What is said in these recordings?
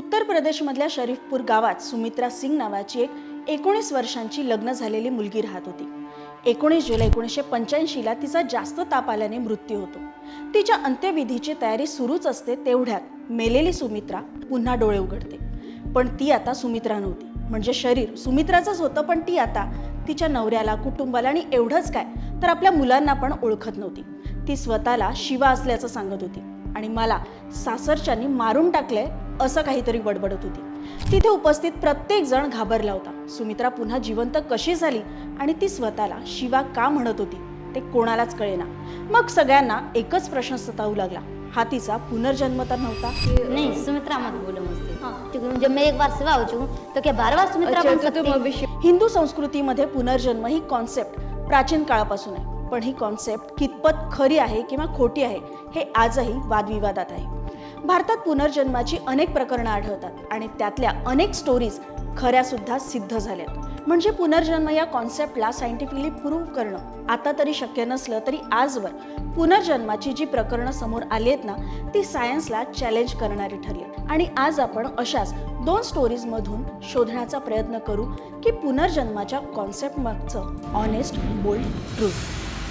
उत्तर प्रदेशमधल्या शरीफपूर गावात सुमित्रा सिंग नावाची एक एकोणीस वर्षांची लग्न झालेली मुलगी राहत होती. एकोणीस जुलै एकोणीसशे पंच्याऐंशीला तिचा जास्त ताप आल्याने मृत्यू होतो. तिच्या अंत्यविधीची तयारी सुरूच असते तेवढ्यात मेलेली सुमित्रा पुन्हा डोळे उघडते. पण ती आता सुमित्रा नव्हती. म्हणजे शरीर सुमित्राचंच होतं पण ती आता तिच्या नवऱ्याला कुटुंबाला आणि एवढंच काय तर आपल्या मुलांना पण ओळखत नव्हती. ती स्वतःला शिवा असल्याचं सांगत होती. आणि मला सासरच्यांनी मारून टाकलंय असं काहीतरी बडबडत होती. तिथे उपस्थित प्रत्येक जण घाबरला होता. सुमित्रा पुन्हा जिवंत कशी झाली आणि ती स्वतःला शिवा का म्हणत होती ते कोणालाच कळेना. मग सगळ्यांना एकच प्रश्न सतावू लागला. हा तिचा पुनर्जन्म तर नव्हता. नहीं सुमित्रा मत बोलो मुझसे क्योंकि जब मैं एक बार सिवा हो चुकी तो क्या बार बार सुमित्रा बन सकती हिंदू संस्कृतीमध्ये पुनर्जन्म ही कॉन्सेप्ट प्राचीन काळापासून आहे. पण ही कॉन्सेप्ट कितपत खरी आहे किंवा खोटी आहे हे आजही वादविवादात आहे. भारतात पुनर्जन्माची अनेक प्रकरणं आढळतात आणि त्यातल्या अनेक स्टोरीज खऱ्या सुद्धा सिद्ध झाल्यात. म्हणजे पुनर्जन्म या कॉन्सेप्टला सायंटिफिकली प्रूव्ह करणं. आता तरी शक्य नसलं तरी आजवर पुनर्जन्माची जी प्रकरणं समोर आली आहेत ना ती सायन्सला चॅलेंज करणारी ठरली आहेत. आणि आज आपण अशाच दोन स्टोरीजमधून शोधण्याचा प्रयत्न करू की पुनर्जन्माच्या कॉन्सेप्ट मागचं ऑनेस्ट बोल्ड ट्रूथ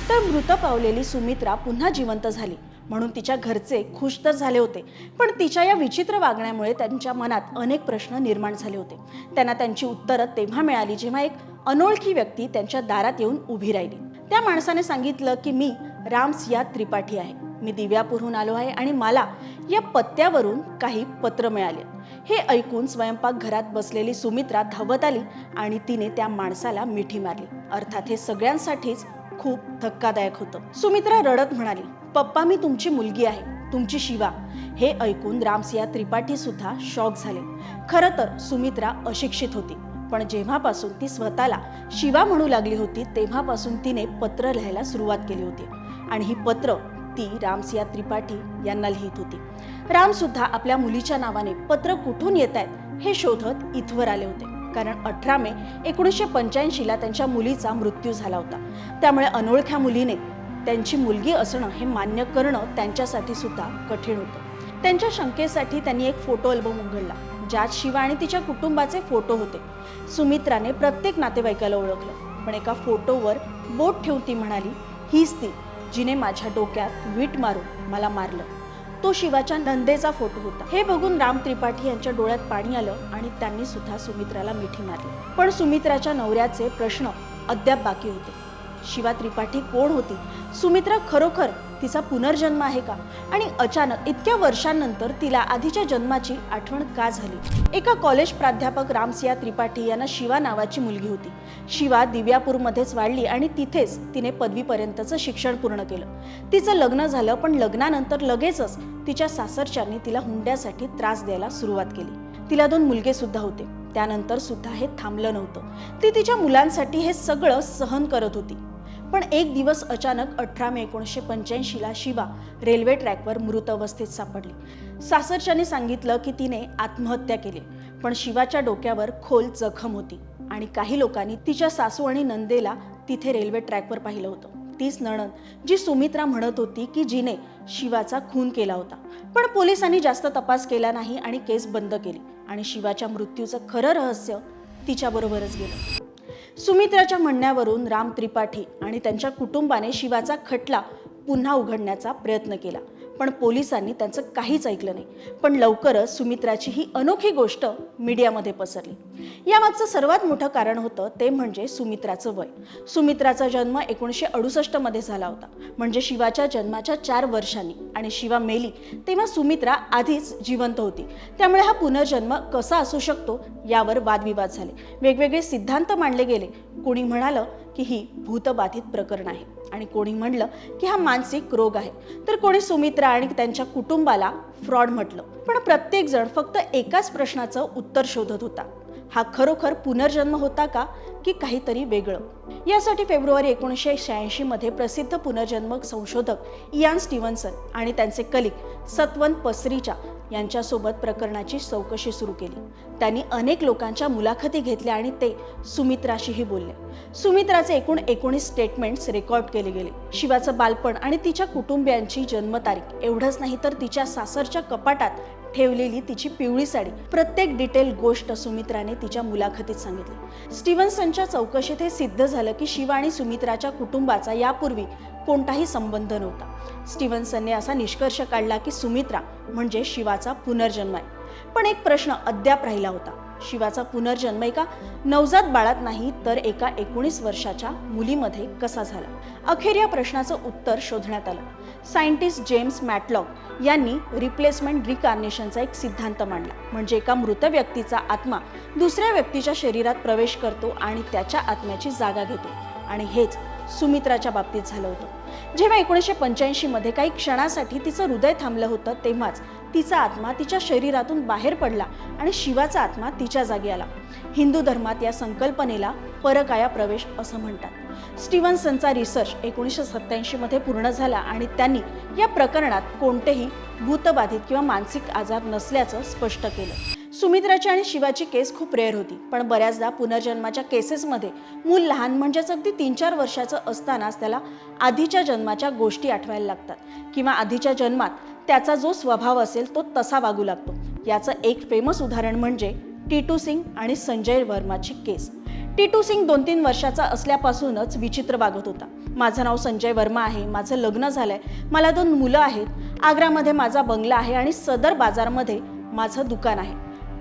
तर मृत पावलेली सुमित्रा पुन्हा जिवंत झाली. म्हणून तिच्या घरचे खुश तर झाले होते पण तिच्या या विचित्र वागण्यामुळे त्यांच्या मनात अनेक प्रश्न निर्माण झाले होते. त्यांना त्यांची उत्तरं तेव्हा मिळाली जेव्हा एक अनोळखी व्यक्ती त्यांच्या दारात येऊन उभी राहिली. त्या माणसाने सांगितलं की मी रामसिया त्रिपाठी आहे. मी दिव्यापूरहून आलो आहे आणि मला या पत्त्यावरून काही पत्र मिळाले. हे ऐकून स्वयंपाकघरात बसलेली सुमित्रा धावत आली आणि तिने त्या माणसाला मिठी मारली. अर्थात हे सगळ्यांसाठीच खूप धक्कादायक होतं. सुमित्रा रडत म्हणाली पप्पा मी तुमची मुलगी आहे तुमची शिवा. हे ऐकून रामसिया त्रिपाठी सुद्धा शॉक झाले. खरं तर सुमित्रा अशिक्षित होती पण जेव्हापासून ती स्वतःला शिवा म्हणू लागली होती तेव्हापासून तिने पत्र लिहायला सुरुवात केली होती. आणि ही पत्र ती रामसिया त्रिपाठी यांना लिहित होती. राम सुद्धा आपल्या मुलीच्या नावाने पत्र कुठून येत आहेत हे शोधत इथवर आले होते. कारण अठरा मे एकोणीसशे पंच्याऐंशीला त्यांच्या मुलीचा मृत्यू झाला होता. त्यामुळे अनोळख्या मुलीने त्यांची मुलगी असणं हे मान्य करणं त्यांच्यासाठी सुद्धा कठीण होतं. त्यांच्या शंकेसाठी त्यांनी एक फोटो अल्बम उघडला ज्यात शिवा आणि तिच्या कुटुंबाचे फोटो होते. सुमित्राने प्रत्येक नातेवाईकाला ओळखलं पण एका फोटोवर बोट ठेवून ती म्हणाली हीच ती जिने माझ्या डोक्यात वीट मारून मला मारलं. तो शिवाच्या नंदेचा फोटो होता. हे बघून राम त्रिपाठी यांच्या डोळ्यात पाणी आलं आणि त्यांनी सुद्धा सुमित्राला मिठी मारली. पण सुमित्राच्या नवऱ्याचे प्रश्न अद्याप बाकी होते. शिवा त्रिपाठी कोण होती? सुमित्रा खरोखर तिचा पुनर्जन्म आहे का? आणि अचानक इतक्या वर्षांनंतर तिला आधीच्या जन्माची आठवण का झाली? एका कॉलेज प्राध्यापक रामसिया त्रिपाठी यांना शिवा नावाची मुलगी होती. शिवा दिव्यापूरमध्येच वाढली आणि तिथेच तिने पदवीपर्यंतचं शिक्षण पूर्ण केलं. तिचं लग्न झालं पण लग्नानंतर लगेचच तिच्या सासरच्यांनी तिला हुंड्यासाठी त्रास द्यायला सुरुवात केली. तिला दोन मुलगे सुद्धा होते. त्यानंतर सुद्धा हे थांबलं नव्हतं. ती तिच्या मुलांसाठी हे सगळं सहन करत होती. पण एक दिवस अचानक अठरा मे एकोणीसशे पंच्याऐंशीला शिवा रेल्वे ट्रॅकवर मृत अवस्थेत सापडली. सासरच्याने सांगितलं की तिने आत्महत्या केली पण शिवाच्या डोक्यावर खोल जखम होती आणि काही लोकांनी तिच्या सासू आणि नंदेला तिथे रेल्वे ट्रॅकवर पाहिलं होतं. तीच नणंद जी सुमित्रा म्हणत होती की जिने शिवाचा खून केला होता. पण पोलिसांनी जास्त तपास केला नाही आणि केस बंद केली. आणि शिवाच्या मृत्यूचं खरं रहस्य तिच्याबरोबरच गेलं. सुमित्राच्या म्हणण्यावरून राम त्रिपाठी आणि त्यांच्या कुटुंबाने शिवाचा खटला पुन्हा उघडण्याचा प्रयत्न केला. पण पोलिसांनी त्यांचं काहीच ऐकलं नाही. पण लवकरच सुमित्राची ही अनोखी गोष्ट मीडियामध्ये पसरली. यामागचं सर्वात मोठं कारण होतं ते म्हणजे सुमित्राचं वय. सुमित्राचा जन्म एकोणीसशे अडुसष्टमध्ये झाला होता. म्हणजे शिवाच्या जन्माच्या चार वर्षांनी. आणि शिवा मेली तेव्हा सुमित्रा आधीच जिवंत होती. त्यामुळे हा पुनर्जन्म कसा असू शकतो यावर वादविवाद झाले. वेगवेगळे सिद्धांत मांडले गेले. कोणी म्हणालं की ही भूतबाधित प्रकरण आहे. आणि कोणी म्हणलं की हा मानसिक रोग आहे. तर कोणी सुमित्रा आणि त्यांच्या कुटुंबाला फ्रॉड म्हटलं. पण प्रत्येकजण फक्त एकाच प्रश्नाचं उत्तर शोधत होता. हा खरोखर पुनर्जन्म होता का की काहीतरी वेगळं? यासाठी फेब्रुवारी एकोणीसशे शहाऐंशी मध्ये प्रसिद्ध पुनर्जन्म संशोधक इयान स्टीव्हन्सन आणि त्यांचे कलिक सत्वन पसरीच्या यांच्यासोबत प्रकरणाची चौकशी सुरू केली. त्यांनी अनेक लोकांच्या मुलाखती घेतल्या आणि ते सुमित्राशीही बोलले. सुमित्राचे एकूण एकोणीस स्टेटमेंट्स रेकॉर्ड केले गेले. शिवाचं बालपण आणि तिच्या कुटुंबियांची जन्मतारीख एवढंच नाही तर तिच्या सासरच्या कपाटात ठेवलेली तिची पिवळी साडी. प्रत्येक डिटेल गोष्ट सुमित्राने तिच्या मुलाखतीत सांगितली. स्टीव्हन्सनच्या चौकशीत हे सिद्ध झालं की शिवा आणि सुमित्राच्या कुटुंबाचा यापूर्वी कोणताही संबंध नव्हता. स्टीव्हन्सनने असा निष्कर्ष काढला की सुमित्रा म्हणजे शिवाचा पुनर्जन्म आहे. पण एक प्रश्न अद्याप राहिला होता. शिवाचा पुनर्जन्म एका नवजात बाळात नाही तर एका एकोणीस वर्षाच्या मुलीमध्ये कसा झाला? अखेर या प्रश्नाचं उत्तर शोधण्यात आलं. सायंटिस्ट जेम्स मॅटलॉक यांनी रिप्लेसमेंट रिकार्नेशनचा एक सिद्धांत मांडला. म्हणजे एका मृत व्यक्तीचा आत्मा दुसऱ्या व्यक्तीच्या शरीरात प्रवेश करतो आणि त्याच्या आत्म्याची जागा घेतो. आणि हेच सुमित्राच्या बाबतीत झालं होतं. जेव्हा एकोणीसशे पंच्याऐंशीमध्ये काही क्षणासाठी तिचं हृदय थांबलं होतं तेव्हाच तिचा आत्मा तिच्या शरीरातून बाहेर पडला आणि शिवाचा आत्मा तिच्या जागी आला. हिंदू धर्मात या संकल्पनेला परकाया प्रवेश असं म्हणतात. स्टीव्हन्सनचा रिसर्च एकोणीसशे सत्त्याऐंशीमध्ये पूर्ण झाला आणि त्यांनी या प्रकरणात कोणतेही भूतबाधित किंवा मानसिक आजार नसल्याचं स्पष्ट केलं. सुमित्राची आणि शिवाची केस खूप रेअर होती पण बऱ्याचदा पुनर्जन्माच्या केसेसमध्ये मूल लहान म्हणजेच अगदी तीन चार वर्षाचं असतानाच त्याला आधीच्या जन्माच्या गोष्टी आठवायला लागतात किंवा आधीच्या जन्मात त्याचा जो स्वभाव असेल तो तसा वागू लागतो. याचं एक फेमस उदाहरण म्हणजे टीटू सिंग आणि संजय वर्माची केस. टीटू सिंग दोन तीन वर्षाचा असल्यापासूनच विचित्र वागत होता. माझं नाव संजय वर्मा आहे माझं लग्न झालं आहे मला दोन मुलं आहेत आग्रामध्ये माझा बंगला आहे आणि सदर बाजारमध्ये माझं दुकान आहे.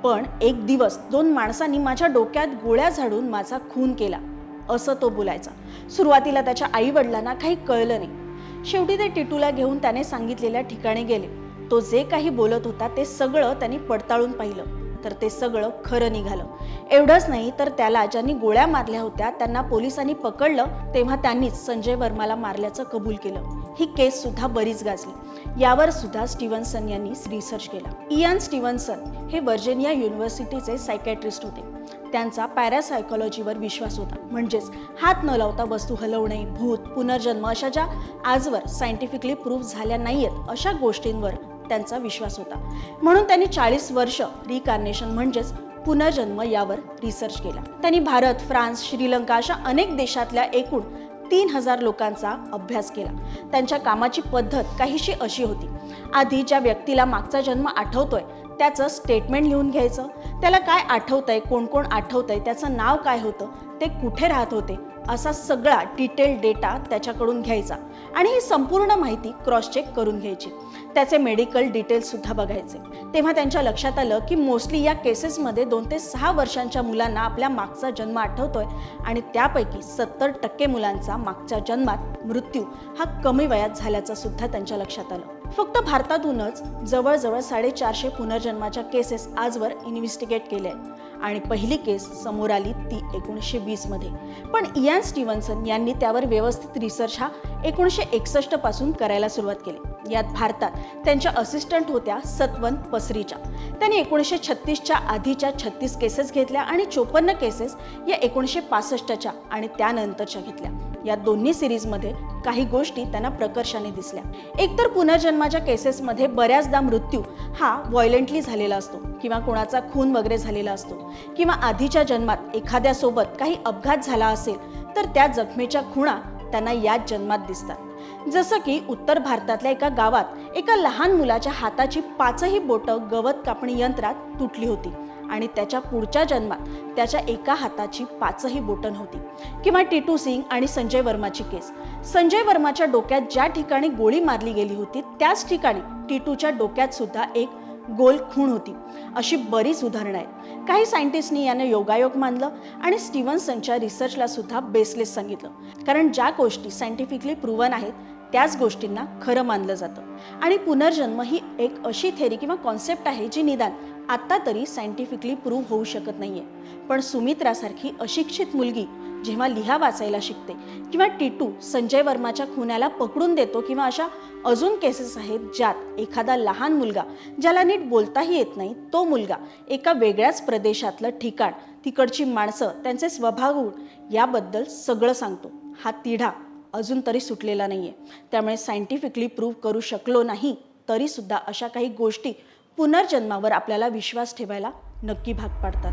पण एक दिवस दोन माणसांनी माझ्या डोक्यात गोळ्या झाडून माझा खून केला. असं तो बोलायचा. सुरुवातीला त्याच्या आई वडिलांना काही कळलं नाही. शेवटी ते टिटूला घेऊन त्याने सांगितलेल्या ठिकाणी गेले. तो जे काही बोलत होता ते सगळं त्यांनी पडताळून पाहिलं. तर ते सगळं खरं निघालं. एवढंच नाही तर त्याला ज्यांनी गोळ्या मारल्या होत्या त्यांना पोलिसांनी पकडलं तेव्हा त्यांनीच संजय वर्माला मारल्याचं कबूल केलं. ही केस सुद्धा बरीच गाजली. यावर सुद्धा स्टीव्हन्सन यांनी रिसर्च केला. इयान स्टीव्हन्सन हे व्हर्जिनिया युनिव्हर्सिटीचे सायकॅट्रिस्ट होते. त्यांचा पॅरासायकॉलॉजीवर विश्वास होता. म्हणजेच हात न लावता वस्तू हलवणे भूत पुनर्जन्म अशा ज्या आजवर सायंटिफिकली प्रूफ झाल्या नाही आहेत अशा गोष्टींवर त्यांचा विश्वास होता. म्हणून त्यांनी चाळीस वर्ष रिकार्नेशन म्हणजेच पुनर्जन्म यावर रिसर्च केला. त्यांनी भारत फ्रान्स श्रीलंका अशा अनेक देशातल्या एकूण तीन हजार लोकांचा अभ्यास केला. त्यांच्या कामाची पद्धत काहीशी अशी होती. आधी ज्या व्यक्तीला मागचा जन्म आठवतोय त्याचं स्टेटमेंट लिहून घ्यायचं. त्याला काय आठवतंय कोण कोण आठवतंय त्याचं नाव काय होतं ते कुठे राहत होते असा सगळा डिटेल डेटा त्याच्याकडून घ्यायचा. आणि ही संपूर्ण माहिती क्रॉस चेक करून घ्यायची. त्याचे मेडिकल डिटेल्ससुद्धा बघायचे. तेव्हा त्यांच्या लक्षात आलं की मोस्टली या केसेसमध्ये दोन ते सहा वर्षांच्या मुलांना आपल्या मागचा जन्म आठवतोय आणि त्यापैकी सत्तर टक्के मुलांचा मागच्या जन्मात मृत्यू हा कमी वयात झाल्याचं सुद्धा त्यांच्या लक्षात आलं. फक्त भारतातूनच जवळजवळ साडेचारशे पुनर्जन्माच्या केसेस आजवर इन्व्हेस्टिगेट केले आहेत. आणि पहिली केस समोर आली ती एकोणीसशे वीसमध्ये पण इयान स्टीव्हन्सन यांनी त्यावर व्यवस्थित रिसर्च हा एकोणीसशे एकसष्टपासून करायला सुरुवात केली. यात भारतात त्यांच्या असिस्टंट होत्या सतवंत पसरीच्या. त्यांनी एकोणीसशे छत्तीसच्या आधीच्या छत्तीस केसेस घेतल्या आणि चोपन्न केसेस या एकोणीसशे पासष्टच्या आणि त्यानंतरच्या घेतल्या. या दोन्ही सिरीजमध्ये काही गोष्टी त्यांना प्रकर्षाने दिसल्या. एकतर पुनर्जन्माच्या केसेसमध्ये बऱ्याचदा मृत्यू हा व्हायलेंटली झालेला असतो किंवा कोणाचा खून वगैरे झालेला असतो किंवा आधीच्या जन्मात एखाद्यासोबत काही अपघात झाला असेल तर त्या जखमेच्या खुणा त्यांना याच जन्मात दिसतात. जसं की उत्तर भारतातल्या एका गावात एका लहान मुलाच्या हाताची पाचही बोटं गवत कापणी यंत्रात तुटली होती. आणि त्याच्या पुढच्या जन्मात त्याच्या एका हाताची पाचही बोटं नव्हती. किंवा टिटू सिंग आणि संजय वर्माची केस. संजय वर्माच्या डोक्यात ज्या ठिकाणी गोळी मारली गेली होती त्याच ठिकाणी टिटूच्या डोक्यात सुद्धा एक गोल खूण होती. अशी बरीच उदाहरणं आहेत. काही सायंटिस्टनी यानं योगायोग मानलं आणि स्टीव्हन्सनच्या रिसर्चला सुद्धा बेसलेस सांगितलं. कारण ज्या गोष्टी सायंटिफिकली प्रूव्हन आहेत त्याच गोष्टींना खरं मानलं जातं. आणि पुनर्जन्म ही एक अशी थेरी किंवा कॉन्सेप्ट आहे जी निदान आत्ता तरी सायंटिफिकली प्रूव्ह होऊ शकत नाही आहे पण सुमित्रासारखी अशिक्षित मुलगी जेव्हा लिहा वाचायला शिकते किंवा टिटू संजय वर्माच्या खुन्याला पकडून देतो किंवा अशा अजून केसेस आहेत ज्यात एखादा लहान मुलगा ज्याला नीट बोलताही येत नाही तो मुलगा एका वेगळ्याच प्रदेशातलं ठिकाण तिकडची माणसं त्यांचे स्वभाव गुण याबद्दल सगळं सांगतो. हा तिढा अजून तरी सुटलेला नाही आहे त्यामुळे सायंटिफिकली प्रूव्ह करू शकलो नाही तरीसुद्धा अशा काही गोष्टी पुनर्जन्मावर आपल्याला विश्वास ठेवायला नक्की भाग पाडतात.